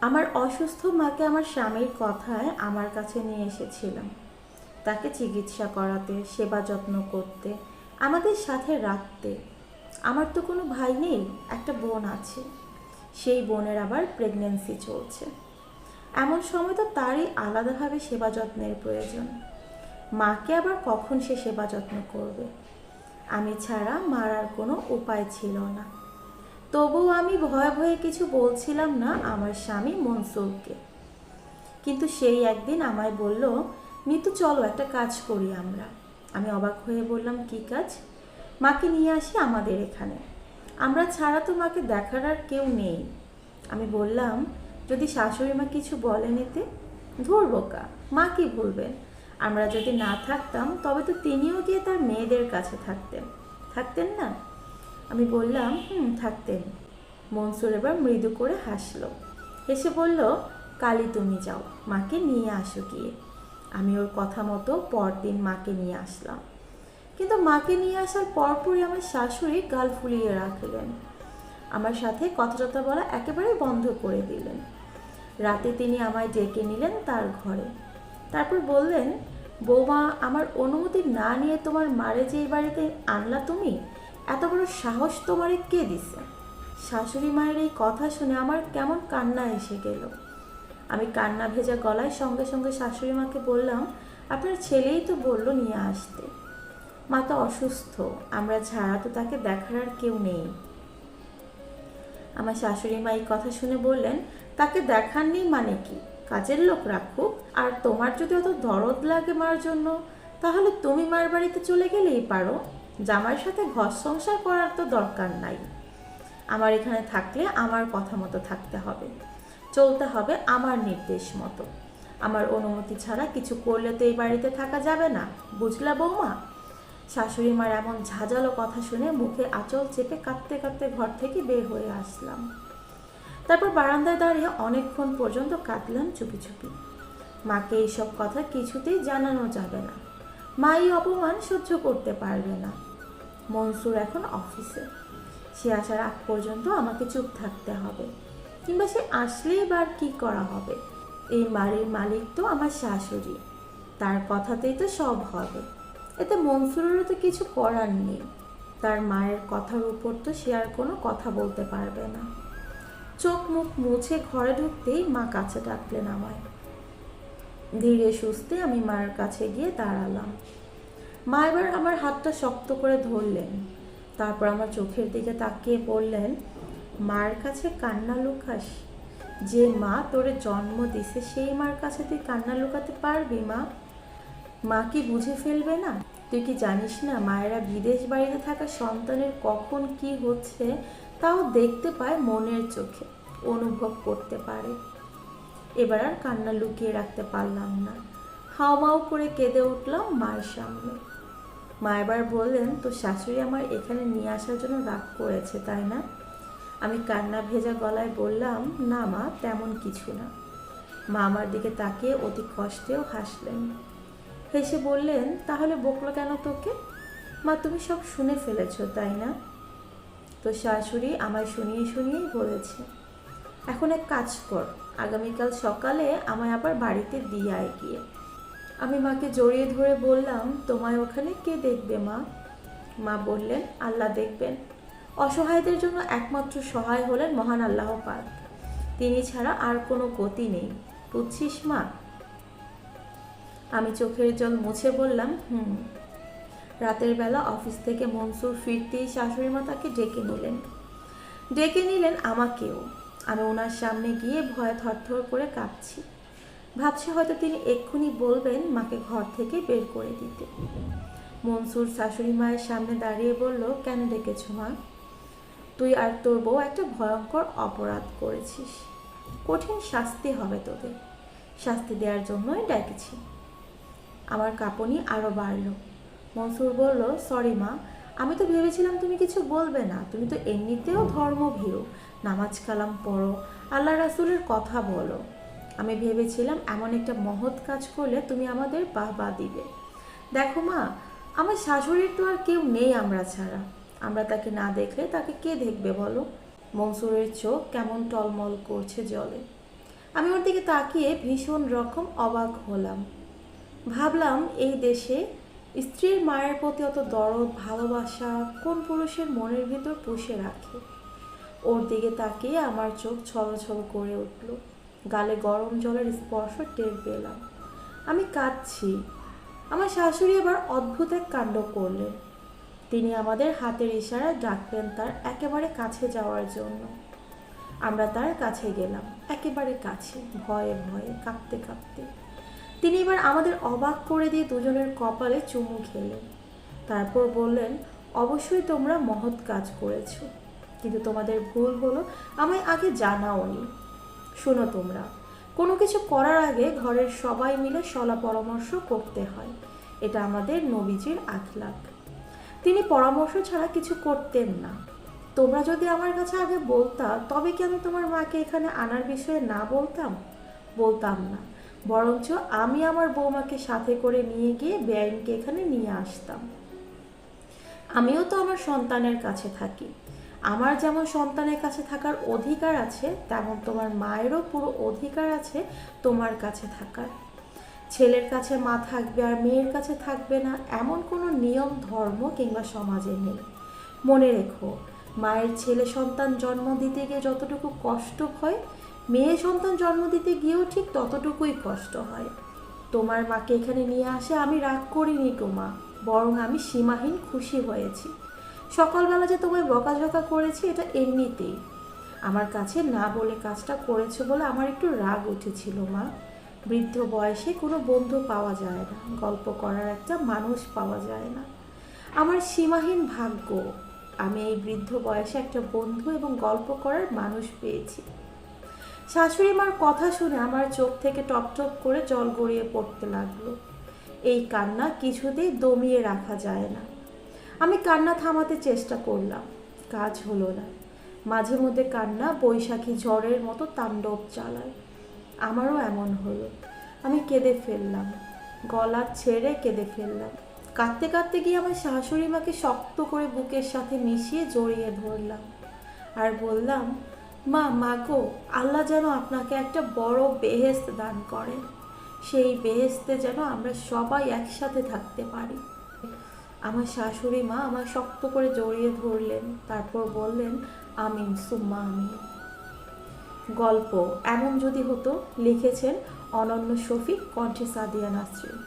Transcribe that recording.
আমার অসুস্থ মাকে আমার স্বামীর কথায় আমার কাছে নিয়ে এসেছিলাম। তাকে চিকিৎসা করাতে, সেবা যত্ন করতে, আমাদের সাথে রাখতে। আমার তো কোনো ভাই নেই, একটা বোন আছে। সেই বোনের আবার প্রেগনেন্সি চলছে। এমন সময় তো তারই আলাদাভাবে সেবা যত্নের প্রয়োজন। মাকে আবার কখন সে সেবা যত্ন করবে? আমি ছাড়া মারার কোনো উপায় ছিল না। তবুও আমি ভয়ে ভয়ে কিছু বলছিলাম না আমার স্বামী মনসুরকে। কিন্তু সেই একদিন আমায় বলল, মিতু, চলো একটা কাজ করি আমরা। আমি অবাক হয়ে বললাম, কি কাজ? মাকে নিয়ে আসি আমাদের এখানে। আমরা ছাড়া তো মাকে দেখার আর কেউ নেই। আমি বললাম, যদি শাশুড়ি মা কিছু বলেন এতে ধরবো কা। মা কি বলবেন? আমরা যদি না থাকতাম, তবে তো তিনিও গিয়ে তার মেয়েদের কাছে থাকতেন। থাকতেন না? আমি বললাম, হুম থাকতেন মনসুর এবার মৃদু করে হাসলো। হেসে বলল কালি তুমি যাও, মাকে নিয়ে আসো গিয়ে। আমি ওর কথা মতো পরদিন মাকে নিয়ে আসলাম। কিন্তু মাকে নিয়ে আসার পরপরই আমার শাশুড়ি গাল ফুলিয়ে রাখলেন। আমার সাথে কথা টথা বলা একেবারে বন্ধ করে দিলেন। রাতে তিনি আমায় ডেকে নিলেন তার ঘরে। তারপর বললেন, বৌমা, আমার অনুমতি না নিয়ে তোমার মারে যে বাড়িতে আনলা তুমি? এত বড় সাহস তোমারে কে দিছে? শাশুড়ি মায়ের এই কথা শুনে আমার কেমন কান্না এসে গেল। আমি কান্না ভেজা গলায় সঙ্গে সঙ্গে শাশুড়ি মাকে বললাম, আপনার ছেলেই তো বলল নিয়ে আসতে। মা তো অসুস্থ, আমরা ছাড়া তো তাকে দেখার আর কেউ নেই। আমার শাশুড়ি মা এই কথা শুনে বললেন, তাকে দেখার নেই মানে কি? কাজের লোক রাখুক। আর তোমার যদি অত দরদ লাগে মার জন্য, তাহলে তুমি মার বাড়িতে চলে গেলেই পারো। জামাইয়ের সাথে ঘর সংসার করার তো দরকার নাই। আমার এখানে থাকলে আমার কথা মতো থাকতে হবে। চলতে হবে আমার নির্দেশ মতো। আমার অনুমতি ছাড়া কিছু করলে তো এই বাড়িতে থাকা যাবে না, বুঝলা বৌমা? শাশুড়ি মার এমন ঝাঁঝালো কথা শুনে মুখে আঁচল চেপে কাঁদতে কাঁদতে ঘর থেকে বের হয়ে আসলাম। তারপর বারান্দায় দাঁড়িয়ে অনেকক্ষণ পর্যন্ত কাঁদলাম চুপি চুপি। মাকে এইসব কথা কিছুতেই জানানো যাবে না। মা এই অপমান সহ্য করতে পারবে না। মনসুর এখন অফিসে। সে আসার আগ পর্যন্ত আমাকে চুপ থাকতে হবে, কিংবা সে আসলেই বার কি করা হবে? এই বাড়ির মালিক তো আমার শাশুড়ি। তার কথাতেই তো সব হবে। এতে মনসুরেরও তো কিছু করার নেই। তার মায়ের কথার উপর তো সে আর কোনো কথা বলতে পারবে না। চোখ মুখ মুছে ঘরে ঢুকতেই মা কাছে ডাকলেন আমায়। ধীরে সুস্থে আমি মায়ের কাছে গিয়ে দাঁড়ালাম। মা এবার আমার হাতটা শক্ত করে ধরলেন। তারপর আমার চোখের দিকে তাকিয়ে বললেন, মার কাছে কান্না লুকাস। যে মা তোরে জন্ম দিছে, সেই মার কাছে তুই কান্না লুকাতে পারবি মা। মা কি বুঝে ফেলবে না? তুই কি জানিস না মায়েরা বিদেশ বাড়িতে থাকা সন্তানের কখন কি হচ্ছে, তাও দেখতে পায় মনের চোখে, অনুভব করতে পারে। এবার আর কান্না লুকিয়ে রাখতে পারলাম না। হাওমাও করে কেঁদে উঠলাম মায়ের সামনে। মা এবার বললেন তো শাশুড়ি আমার এখানে নিয়ে আসার জন্য রাগ করেছে, তাই না? আমি কান্না ভেজা গলায় বললাম, না মা, তেমন কিছু না। মা আমার দিকে তাকিয়ে অতি কষ্টেও হাসলেন। হেসে বললেন, তাহলে বকলো কেন তোকে? মা, তুমি সব শুনে ফেলেছো, তাই না? তো শাশুড়ি আমায় শুনিয়ে শুনিয়েই বলেছে, এখন এক কাজ কর, আগামীকাল সকালে আমায় আবার বাড়িতে দিয়ে আয় গিয়ে আমি মাকে জড়িয়ে ধরে বললাম, তোমায় ওখানে কে দেখবে, মা? মা বললেন, আল্লাহ দেখবেন। অসহায়দের জন্য একমাত্র সহায় হলেন মহান আল্লাহ পাক। তিনি ছাড়া আর কোনো গতি নেই। বুঝছিস, মা? আমি চোখের জল মুছে বললাম, হুম। রাতের বেলা অফিস থেকে মনসুর ফিরতেই শাশুড়ি মা তাকে ডেকে নিলেন। ডেকে নিলেন আমাকেও। আমি ওনার সামনে গিয়ে ভয়ে থরথর করে কাঁপছি। ভাবছি হয়তো তিনি এক্ষুনি বলবেন মাকে ঘর থেকে বের করে দিতে। মনসুর শাশুড়ি মায়ের সামনে দাঁড়িয়ে বলল, কেন ডেকেছ মা? তুই আর তোর বউ একটা ভয়ঙ্কর অপরাধ করেছিস। কঠিন শাস্তি হবে তোদের। শাস্তি দেওয়ার জন্যই ডেকেছি। আমার কাঁপনি আরও বাড়ল। মনসুর বলল, সরি মা, আমি তো ভেবেছিলাম তুমি কিছু বলবে না। তুমি তো এমনিতেও ধর্ম ধর্মভীরু। নামাজ কালাম পড়ো, আল্লাহ রাসুলের কথা বলো। আমি ভেবেছিলাম এমন একটা মহৎ কাজ করলে তুমি আমাদের বাহবা দিবে। দেখো মা, আমার শাশুড়ির তো আর কেউ নেই আমরা ছাড়া। আমরা তাকে না দেখলে তাকে কে দেখবে বলো? মনসুরের চোখ কেমন টলমল করছে জলে। আমি ওর দিকে তাকিয়ে ভীষণ রকম অবাক হলাম। ভাবলাম এই দেশে স্ত্রীর মায়ের প্রতি অত দরদ, ভালোবাসা কোন পুরুষের মনের ভিতর পুষে রাখে? ওর দিকে তাকিয়ে আমার চোখ ছল ছল করে উঠল। গালে গরম জলের স্পর্শ টের পেলাম। আমি কাঁদছি। আমার শাশুড়ি এবার অদ্ভুত এক কাণ্ড করলেন। তিনি আমাদের হাতের ইশারায় ডাকলেন তার একেবারে কাছে যাওয়ার জন্য। আমরা তার কাছে গেলাম, একেবারে কাছে, ভয়ে ভয়ে, কাঁপতে কাঁপতে। তিনি এবার আমাদের অবাক করে দিয়ে দুজনের কপালে চুমু খেলেন। তারপর বললেন, অবশ্যই তোমরা মহৎ কাজ করেছ, কিন্তু তোমাদের ভুল হলো আমায় আগে জানাওনি। শোনো তোমরা। কোনো কিছু করার আগে ঘরের সবাই মিলে সলা পরামর্শ করতে হয়। এটা আমাদের নবীজির আখলাক তিনি পরামর্শ ছাড়া কিছু করতেন না। তোমরা যদি আমার কাছে আগে বলতা, তবে কি আমি তোমার মাকে এখানে আনার বিষয়ে না বলতাম? বলতাম না। বরঞ্চ আমি আমার বৌমাকে সাথে করে নিয়ে গিয়ে বেআইনকে এখানে নিয়ে আসতাম। আমিও তো আমার সন্তানের কাছে থাকি। আমার যেমন সন্তানের কাছে থাকার অধিকার আছে, তেমন তোমার মায়েরও পুরো অধিকার আছে তোমার কাছে থাকার। ছেলের কাছে মা থাকবে আর মেয়ের কাছে থাকবে না এমন কোনো নিয়ম, ধর্ম কিংবা সমাজে নেই। মনে রেখো, মায়ের ছেলে সন্তান জন্ম দিতে গিয়ে যতটুকু কষ্ট হয়, মেয়ে সন্তান জন্ম দিতে গিয়েও ঠিক ততটুকুই কষ্ট হয়। তোমার মাকে এখানে নিয়ে আসে আমি রাগ করিনি গো মা, বরং আমি সীমাহীন খুশি হয়েছি। সকালবেলা যে তোমায় বকাঝকা করেছি, এটা এমনিতেই। আমার কাছে না বলে কাজটা করেছ বলে আমার একটু রাগ উঠেছিল, মা। বৃদ্ধ বয়সে কোনো বন্ধু পাওয়া যায় না, গল্প করার একটা মানুষ পাওয়া যায় না। আমার সীমাহীন ভাগ্য, আমি এই বৃদ্ধ বয়সে একটা বন্ধু এবং গল্প করার মানুষ পেয়েছি। শাশুড়ি মার কথা শুনে আমার চোখ থেকে টপ টপ করে জল গড়িয়ে পড়তে লাগল। এই কান্না কিছুতেই দমিয়ে রাখা যায় না। আমি কান্না থামাতে চেষ্টা করলাম। কাজ হলো না। মাঝে মধ্যে কান্না বৈশাখী ঝড়ের মতো তাণ্ডব চালায়। আমারও এমন হলো। আমি কেঁদে ফেললাম। গলা ছেড়ে কেঁদে ফেললাম। কাঁদতে কাঁদতে গিয়ে আমার শাশুড়ি মাকে শক্ত করে বুকের সাথে মিশিয়ে জড়িয়ে ধরলাম। আর বললাম, মা মাগো আল্লাহ যেন আপনাকে একটা বড় বেহেস্ত দান করেন। সেই বেহেস্তে যেন আমরা সবাই একসাথে থাকতে পারি। আমার শাশুড়ি মা আমার শক্ত করে জড়িয়ে ধরলেন, তারপর বললেন, আমিন, সুম্মা আমিন। গল্প এমন যদি হতো, লিখেছেন অনন্য শফিক কণ্ঠে সাদিয়া নাসরিন।